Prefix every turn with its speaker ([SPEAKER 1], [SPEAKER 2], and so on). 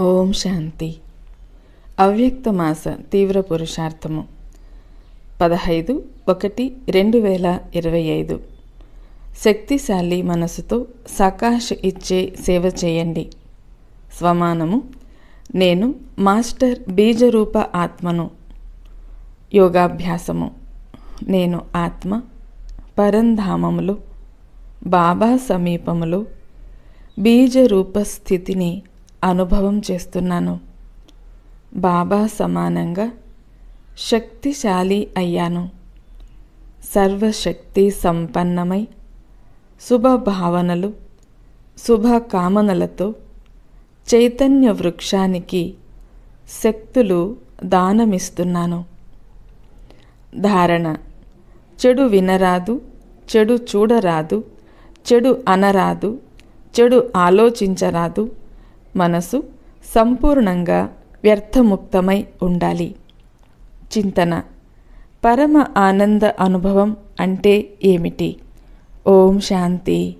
[SPEAKER 1] ఓం శాంతి. అవ్యక్త మాస తీవ్ర పురుషార్థము. పదహైదు ఒకటి రెండు వేల ఇరవై ఐదు. శక్తిశాలి మనసుతో సకాష్ ఇచ్చే సేవ చేయండి. స్వమానము నేను మాస్టర్ బీజరూప ఆత్మను. యోగాభ్యాసము నేను ఆత్మ పరంధామములో బాబా సమీపములో బీజరూప స్థితిని అనుభవం చేస్తున్నాను. బాబా సమానంగా శక్తిశాలి అయ్యాను. సర్వశక్తి సంపన్నమై శుభభావనలు శుభకామనలతో చైతన్య వృక్షానికి శక్తులు దానమిస్తున్నాను. ధారణ చెడు వినరాదు చెడు చూడరాదు చెడు అనరాదు చెడు ఆలోచించరాదు మనసు సంపూర్ణంగా వ్యర్థముక్తమై ఉండాలి. చింతన. పరమ ఆనంద అనుభవం అంటే ఏమిటి? ఓం శాంతి.